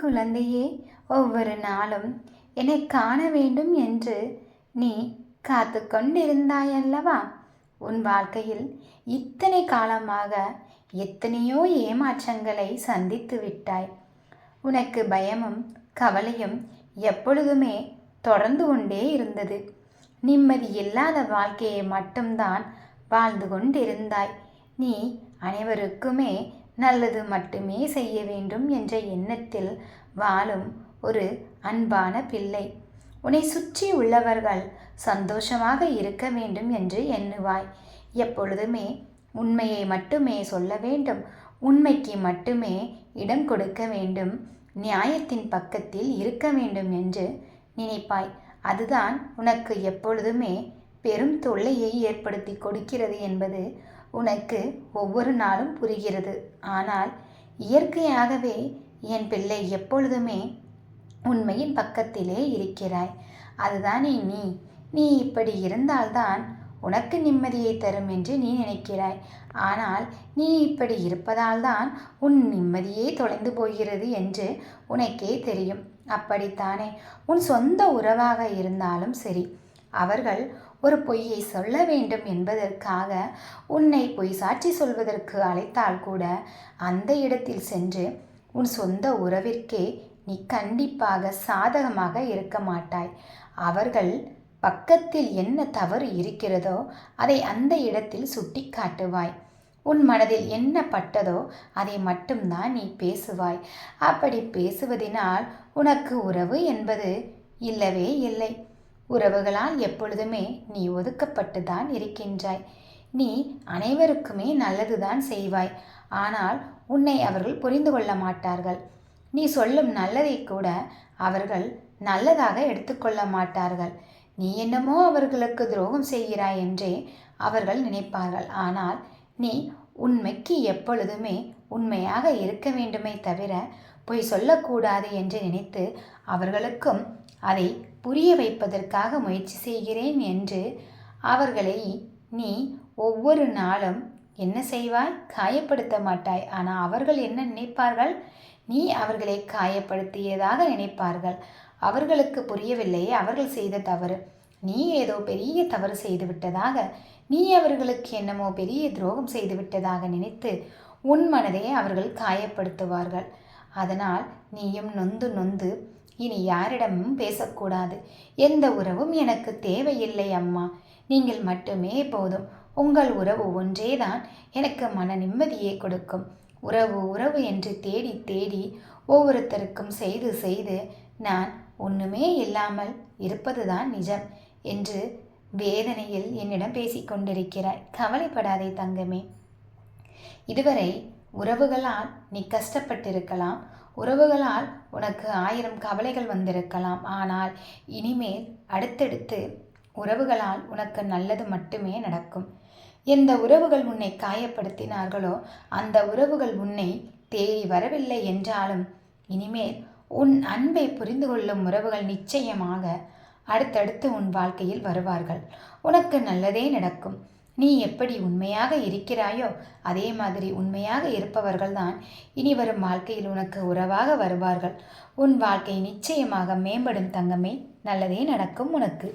குழந்தையே ஒவ்வொரு நாளும் என்னை காண வேண்டும் என்று நீ காத்து கொண்டிருந்தாயல்லவா? உன் வாழ்க்கையில் இத்தனை காலமாக எத்தனையோ ஏமாற்றங்களை சந்தித்து விட்டாய். உனக்கு பயமும் கவலையும் எப்பொழுதுமே தொடர்ந்து கொண்டே இருந்தது. நிம்மதி இல்லாத வாழ்க்கையை மட்டும்தான் வாழ்ந்து கொண்டிருந்தாய். நீ அனைவருக்குமே நல்லது மட்டுமே செய்ய வேண்டும் என்ற எண்ணத்தில் வாழும் ஒரு அன்பான பிள்ளை. உன்னை சுற்றி உள்ளவர்கள் சந்தோஷமாக இருக்க வேண்டும் என்று எண்ணுவாய். எப்பொழுதுமே உண்மையை மட்டுமே சொல்ல வேண்டும். உண்மைக்கு மட்டுமே இடம் கொடுக்க வேண்டும். நியாயத்தின் பக்கத்தில் இருக்க வேண்டும் என்று நினைப்பாய். அதுதான் உனக்கு எப்பொழுதுமே பெரும் தொல்லையை ஏற்படுத்தி கொடுக்கிறது என்பது உனக்கு ஒவ்வொரு நாளும் புரிகிறது. ஆனால் இயற்கையாகவே என் பிள்ளை எப்பொழுதுமே உண்மையின் பக்கத்திலே இருக்கிறாய். அதுதானே நீ? நீ இப்படி இருந்தால்தான் உனக்கு நிம்மதியை தரும் என்று நீ நினைக்கிறாய். ஆனால் நீ இப்படி இருப்பதால்தான் உன் நிம்மதியே தொலைந்து போகிறது என்று உனக்கே தெரியும். அப்படித்தானே? உன் சொந்த உறவாக இருந்தாலும் சரி. அவர்கள் ஒரு பொய்யை சொல்ல வேண்டும் என்பதற்காக உன்னை பொய் சாட்சி சொல்வதற்கு அழைத்தால் கூட அந்த இடத்தில் சென்று உன் சொந்த உறவிற்கே நீ கண்டிப்பாக சாதகமாக இருக்க மாட்டாய். அவர்கள் பக்கத்தில் என்ன தவறு இருக்கிறதோ அதை அந்த இடத்தில் சுட்டி காட்டுவாய் உன் மனதில் என்ன பட்டதோ அதை மட்டும்தான் நீ பேசுவாய். அப்படி பேசுவதினால் உனக்கு உறவு என்பது இல்லவே இல்லை. உறவுகளால் எப்பொழுதுமே நீ ஒதுக்கப்பட்டு தான் இருக்கின்றாய். நீ அனைவருக்குமே நல்லதுதான் செய்வாய். ஆனால் உன்னை அவர்கள் புரிந்து கொள்ள மாட்டார்கள். நீ சொல்லும் நல்லதை கூட அவர்கள் நல்லதாக எடுத்துக்கொள்ள மாட்டார்கள். நீ என்னமோ அவர்களுக்கு துரோகம் செய்கிறாய் என்றே அவர்கள் நினைப்பார்கள். ஆனால் நீ உண்மைக்கு எப்பொழுதுமே உண்மையாக இருக்க வேண்டுமே தவிர பொய் சொல்லக்கூடாது என்று நினைத்து அவர்களுக்கும் அதை புரிய வைப்பதற்காக முயற்சி செய்கிறேன் என்று அவர்களை நீ ஒவ்வொரு நாளும் என்ன செய்வாய்? காயப்படுத்த மாட்டாய். ஆனால் அவர்கள் என்ன நினைப்பார்கள்? நீ அவர்களை காயப்படுத்தியதாக நினைப்பார்கள். அவர்களுக்கு புரியவில்லையே அவர்கள் செய்த தவறு. நீ ஏதோ பெரிய தவறு செய்து விட்டதாக நீ அவர்களுக்கு என்னமோ பெரிய துரோகம் செய்து விட்டதாக நினைத்து உன் மனதையே அவர்கள் காயப்படுத்துவார்கள். அதனால் நீயும் நொந்து நொந்து இனி யாரிடமும் பேசக்கூடாது. எந்த உறவும் எனக்கு தேவையில்லை அம்மா. நீங்கள் மட்டுமே போதும். உங்கள் உறவு ஒன்றேதான் எனக்கு மன நிம்மதியை கொடுக்கும். உறவு உறவு என்று தேடி தேடி ஒவ்வொருத்தருக்கும் செய்து செய்து நான் ஒன்றுமே இல்லாமல் இருப்பதுதான் நிஜம் என்று வேதனையில் என்னிடம் பேசிக்கொண்டிருக்கிறாய். கவலைப்படாதே தங்கமே. இதுவரை உறவுகளால் நீ கஷ்டப்பட்டிருக்கலாம். உறவுகளால் உனக்கு ஆயிரம் கவலைகள் வந்திருக்கலாம். ஆனால் இனிமேல் அடுத்தடுத்து உறவுகளால் உனக்கு நல்லது மட்டுமே நடக்கும். எந்த உறவுகள் உன்னை காயப்படுத்தினார்களோ அந்த உறவுகள் உன்னை தேடி வரவில்லை என்றாலும் இனிமேல் உன் அன்பை புரிந்து கொள்ளும் உறவுகள் நிச்சயமாக அடுத்தடுத்து உன் வாழ்க்கையில் வருவார்கள். உனக்கு நல்லதே நடக்கும். நீ எப்படி உண்மையாக இருக்கிறாயோ அதே மாதிரி உண்மையாக இருப்பவர்கள்தான் இனி வரும் வாழ்க்கையில் உனக்கு உறவாக வருவார்கள். உன் வாழ்க்கை நிச்சயமாக மேம்படும் தங்கமே நல்லதே நடக்கும் உனக்கு.